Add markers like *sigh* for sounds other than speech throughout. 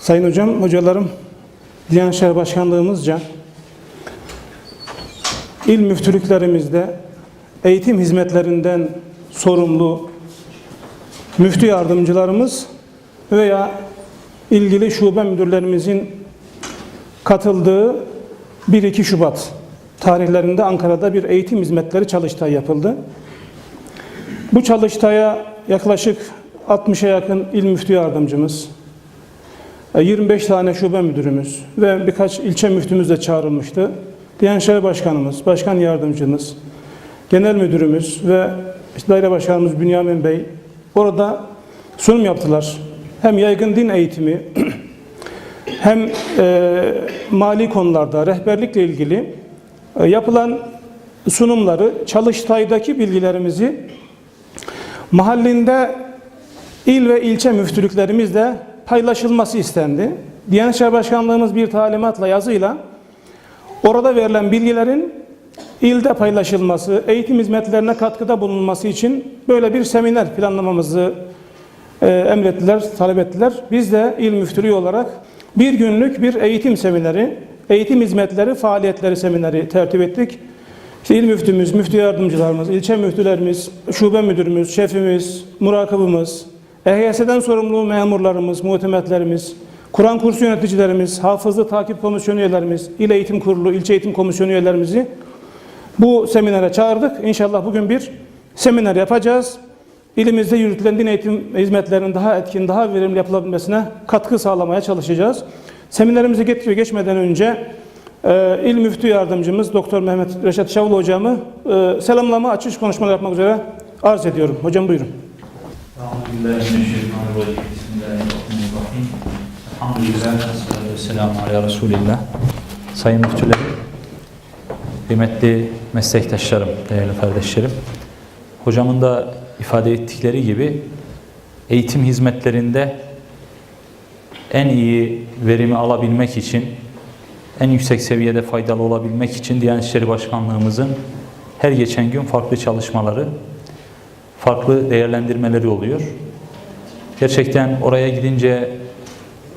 Sayın Hocam, hocalarım, Diyanet İşleri Başkanlığımızca il müftülüklerimizde eğitim hizmetlerinden sorumlu müftü yardımcılarımız veya ilgili şube müdürlerimizin katıldığı 1-2 Şubat tarihlerinde Ankara'da bir eğitim hizmetleri çalıştayı yapıldı. Bu çalıştaya yaklaşık 60'a yakın il müftü yardımcımız, 25 tane şube müdürümüz ve birkaç ilçe müftümüz de çağrılmıştı. Diyanet Başkanımız, Başkan Yardımcımız, Genel Müdürümüz ve Daire Başkanımız Bünyamin Bey orada sunum yaptılar. Hem yaygın din eğitimi *clears throat* hem e, mali konularda rehberlikle ilgili e, yapılan sunumları, çalıştaydaki bilgilerimizi mahallinde il ve ilçe müftülüklerimizle paylaşılması istendi. Diyanet İşleri Başkanlığımız bir talimatla yazıyla orada verilen bilgilerin ilde paylaşılması, eğitim hizmetlerine katkıda bulunması için böyle bir seminer planlamamızı e, emrettiler, talep ettiler. Biz de il müftülüğü olarak bir günlük bir eğitim semineri, eğitim hizmetleri, faaliyetleri semineri tertip ettik. İşte il müftümüz, müftü yardımcılarımız, ilçe müftülerimiz, şube müdürümüz, şefimiz, murakabımız, EHS'den sorumlu memurlarımız, muhtemetlerimiz, Kur'an kursu yöneticilerimiz, hafızlı takip komisyonu üyelerimiz, il eğitim kurulu, ilçe eğitim komisyonu üyelerimizi bu seminere çağırdık. İnşallah bugün bir seminer yapacağız. İlimizde yürütülen din eğitim hizmetlerinin daha etkin, daha verimli yapılabilmesine katkı sağlamaya çalışacağız. Seminerimizi getiriyor geçmeden önce e, İl Müftü Yardımcımız Doktor Mehmet Reşat Şavul Hocamı e, selamlama, açış konuşmalar yapmak üzere arz ediyorum. Hocam buyurun. Euzubillahimineşşeytanirracim. Bismillahirrahmanirrahim. Elhamdülillah. Ve selamu ala Resulillah. Sayın müftülerim, kıymetli meslektaşlarım, değerli kardeşlerim. Hocamın da ifade ettikleri gibi eğitim hizmetlerinde en iyi verimi alabilmek için, en yüksek seviyede faydalı olabilmek için Diyanet İşleri Başkanlığımızın her geçen gün farklı çalışmaları, farklı değerlendirmeleri oluyor. Gerçekten oraya gidince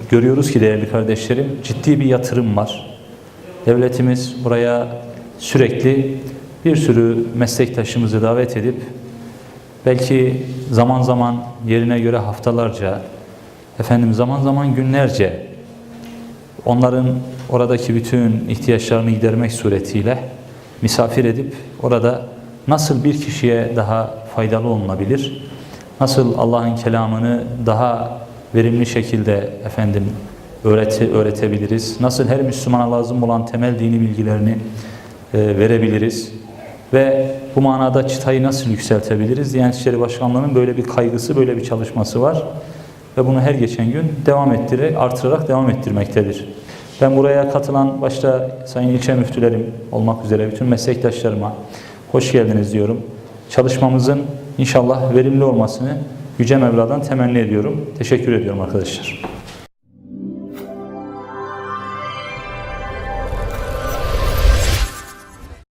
görüyoruz ki değerli kardeşlerim ciddi bir yatırım var. Devletimiz buraya sürekli bir sürü meslektaşımızı davet edip belki zaman zaman yerine göre haftalarca efendim zaman zaman günlerce onların oradaki bütün ihtiyaçlarını gidermek suretiyle misafir edip orada nasıl bir kişiye daha faydalı olunabilir? Nasıl Allah'ın kelamını daha verimli şekilde efendim öğreti, öğretebiliriz? Nasıl her Müslümana lazım olan temel dini bilgilerini e, verebiliriz? Ve bu manada çıtayı nasıl yükseltebiliriz? Diyanet İşleri Başkanlığı'nın böyle bir kaygısı, böyle bir çalışması var. Ve bunu her geçen gün devam ettirerek, artırarak devam ettirmektedir. Ben buraya katılan başta Sayın ilçe müftülerim olmak üzere bütün meslektaşlarıma hoş geldiniz diyorum. Çalışmamızın inşallah verimli olmasını Yüce Mevla'dan temenni ediyorum. Teşekkür ediyorum arkadaşlar.